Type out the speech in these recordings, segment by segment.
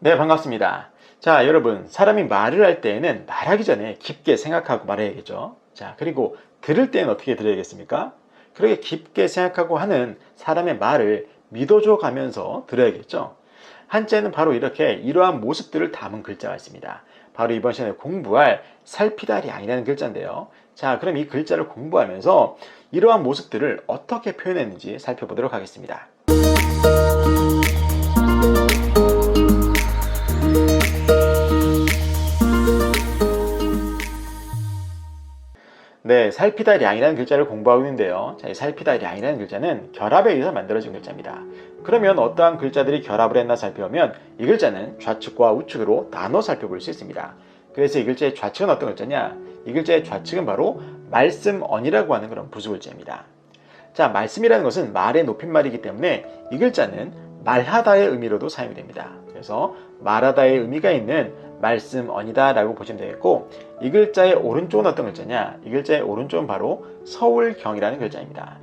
네, 반갑습니다. 자, 여러분, 사람이 말을 할 때에는 말하기 전에 깊게 생각하고 말해야겠죠. 자, 그리고 들을 때는 어떻게 들어야겠습니까? 그렇게 깊게 생각하고 하는 사람의 말을 믿어줘 가면서 들어야겠죠. 한자에는 바로 이렇게 이러한 모습들을 담은 글자가 있습니다. 바로 이번 시간에 공부할 살피다리 아니라는 글자인데요. 자, 그럼 이 글자를 공부하면서 이러한 모습들을 어떻게 표현했는지 살펴보도록 하겠습니다. 네, 살피다 량이라는 글자를 공부하고 있는데요. 자, 이 살피다 량이라는 글자는 결합에 의해서 만들어진 글자입니다. 그러면 어떠한 글자들이 결합을 했나 살펴보면 이 글자는 좌측과 우측으로 나눠 살펴볼 수 있습니다. 그래서 이 글자의 좌측은 어떤 글자냐? 이 글자의 좌측은 바로 말씀언이라고 하는 그런 부수글자입니다. 자, 말씀이라는 것은 말의 높임말이기 때문에 이 글자는 말하다의 의미로도 사용이 됩니다. 그래서 말하다의 의미가 있는 말씀 언이다 라고 보시면 되겠고 이 글자의 오른쪽은 어떤 글자냐? 이 글자의 오른쪽은 바로 서울경이라는 글자입니다.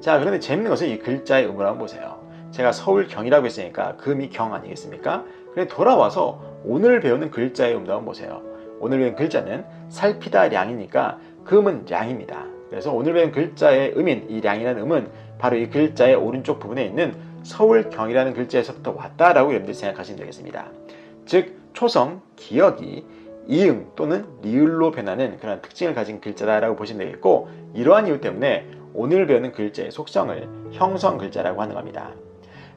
자, 그런데 재밌는 것은 이 글자의 의미를 한번 보세요. 제가 서울경이라고 했으니까 금이 경 아니겠습니까? 그런데 돌아와서 오늘 배우는 글자의 음도 한번 보세요. 오늘 배운 글자는 살피다 량이니까 금은 량입니다. 그래서 오늘 배운 글자의 음인 이 량이라는 음은 바로 이 글자의 오른쪽 부분에 있는 서울경이라는 글자에서부터 왔다라고 여러분들이 생각하시면 되겠습니다. 즉 초성, 기억이 이응 또는 리을로 변하는 그런 특징을 가진 글자다라고 보시면 되겠고 이러한 이유 때문에 오늘 배우는 글자의 속성을 형성 글자라고 하는 겁니다.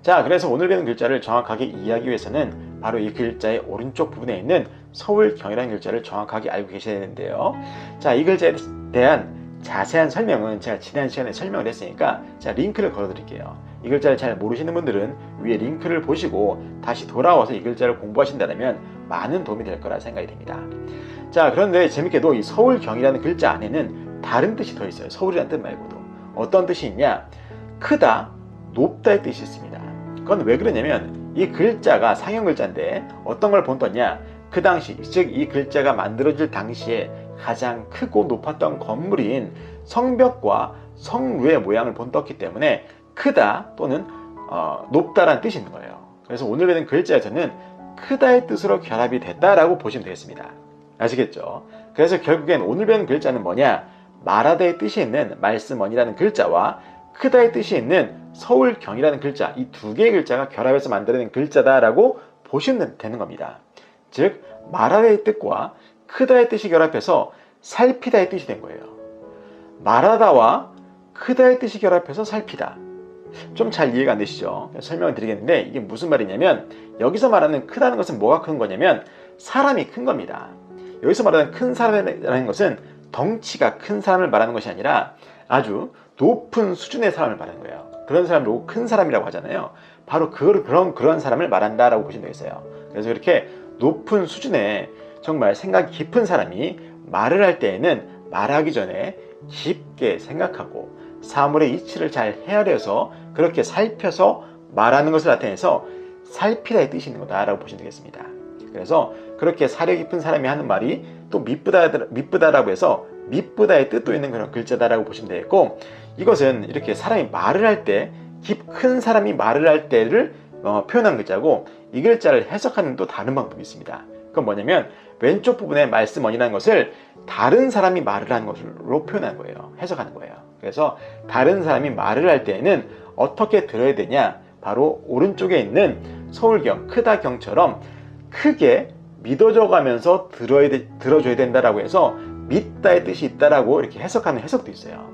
자, 그래서 오늘 배우는 글자를 정확하게 이해하기 위해서는 바로 이 글자의 오른쪽 부분에 있는 서울경이라는 글자를 정확하게 알고 계셔야 되는데요. 자, 이 글자에 대한 자세한 설명은 제가 지난 시간에 설명을 했으니까 자, 링크를 걸어 드릴게요. 이 글자를 잘 모르시는 분들은 위에 링크를 보시고 다시 돌아와서 이 글자를 공부하신다면 많은 도움이 될 거라 생각이 됩니다. 자, 그런데 재밌게도 이 서울경이라는 글자 안에는 다른 뜻이 더 있어요. 서울이라는 뜻 말고도. 어떤 뜻이 있냐? 크다, 높다의 뜻이 있습니다. 그건 왜 그러냐면 이 글자가 상형 글자인데 어떤 걸 본떴냐? 그 당시, 즉 이 글자가 만들어질 당시에 가장 크고 높았던 건물인 성벽과 성루의 모양을 본떴기 때문에 크다 또는 어, 높다라는 뜻이 있는 거예요. 그래서 오늘 배는 글자에서는 크다의 뜻으로 결합이 됐다라고 보시면 되겠습니다. 아시겠죠? 그래서 결국엔 오늘 배운 글자는 뭐냐? 마라다의 뜻이 있는 말씀원이라는 글자와 크다의 뜻이 있는 서울경이라는 글자 이 두 개의 글자가 결합해서 만들어낸 글자다라고 보시면 되는 겁니다. 즉 마라다의 뜻과 크다의 뜻이 결합해서 살피다의 뜻이 된 거예요. 마라다와 크다의 뜻이 결합해서 살피다. 좀 잘 이해가 안 되시죠? 설명을 드리겠는데 이게 무슨 말이냐면 여기서 말하는 크다는 것은 뭐가 큰 거냐면 사람이 큰 겁니다. 여기서 말하는 큰 사람이라는 것은 덩치가 큰 사람을 말하는 것이 아니라 아주 높은 수준의 사람을 말하는 거예요. 그런 사람을 보고 큰 사람이라고 하잖아요. 바로 그, 그런 그런 사람을 말한다라고 보시면 되겠어요. 그래서 이렇게 높은 수준의 정말 생각이 깊은 사람이 말을 할 때에는 말하기 전에 깊게 생각하고 사물의 이치를 잘 헤아려서 그렇게 살펴서 말하는 것을 나타내서 살피다의 뜻이 있는 거다라고 보시면 되겠습니다. 그래서 그렇게 사려 깊은 사람이 하는 말이 또 밑부다, 밑부다라고 해서 밑부다의 뜻도 있는 그런 글자다라고 보시면 되겠고 이것은 이렇게 사람이 말을 할 때 깊 큰 사람이 말을 할 때를 어, 표현한 글자고 이 글자를 해석하는 또 다른 방법이 있습니다. 그건 뭐냐면 왼쪽 부분에 말씀 원이라는 것을 다른 사람이 말을 하는 것으로 표현한 거예요. 해석하는 거예요. 그래서 다른 사람이 말을 할 때에는 어떻게 들어야 되냐? 바로 오른쪽에 있는 서울경, 크다경처럼 크게 믿어져 가면서 들어야 되, 들어줘야 된다라고 해서 믿다의 뜻이 있다라고 이렇게 해석하는 해석도 있어요.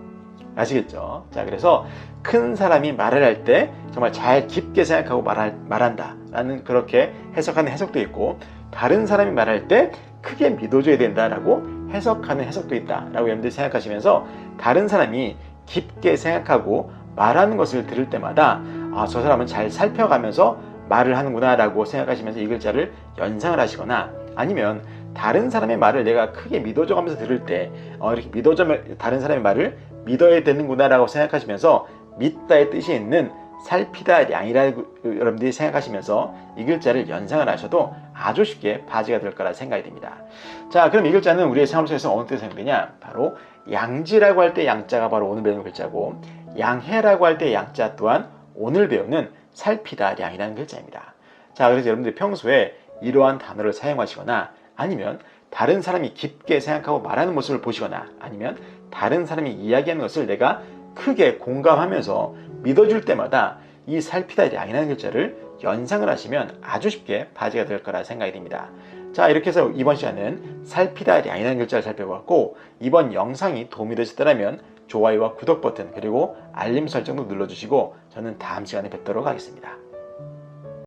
아시겠죠? 자, 그래서 큰 사람이 말을 할 때 정말 잘 깊게 생각하고 말한다라는 그렇게 해석하는 해석도 있고 다른 사람이 말할 때 크게 믿어줘야 된다라고 해석하는 해석도 있다라고 여러분들이 생각하시면서 다른 사람이 깊게 생각하고 말하는 것을 들을 때마다 아, 저 사람은 잘 살펴가면서 말을 하는구나라고 생각하시면서 이 글자를 연상을 하시거나 아니면 다른 사람의 말을 내가 크게 믿어줘 가면서 들을 때 어, 이렇게 믿어줘 다른 사람의 말을 믿어야 되는구나라고 생각하시면서 믿다의 뜻이 있는 살피다 량이라고 여러분들이 생각하시면서 이 글자를 연상을 하셔도 아주 쉽게 바지가 될 거라 생각이 됩니다. 자, 그럼 이 글자는 우리의 생활 속에서 어느 때 사용되냐? 바로 양지라고 할 때 양자가 바로 오늘 배우는 글자고 양해라고 할 때 양자 또한 오늘 배우는 살피다 량이라는 글자입니다. 자, 그래서 여러분들 평소에 이러한 단어를 사용하시거나 아니면 다른 사람이 깊게 생각하고 말하는 모습을 보시거나 아니면 다른 사람이 이야기하는 것을 내가 크게 공감하면서 믿어줄 때마다 이 살피다 양이라는 글자를 연상을 하시면 아주 쉽게 바지가 될 거라 생각이 됩니다. 자 이렇게 해서 이번 시간은 살피다 양이라는 글자를 살펴봤고 이번 영상이 도움이 되셨다면 좋아요와 구독 버튼 그리고 알림 설정도 눌러주시고 저는 다음 시간에 뵙도록 하겠습니다.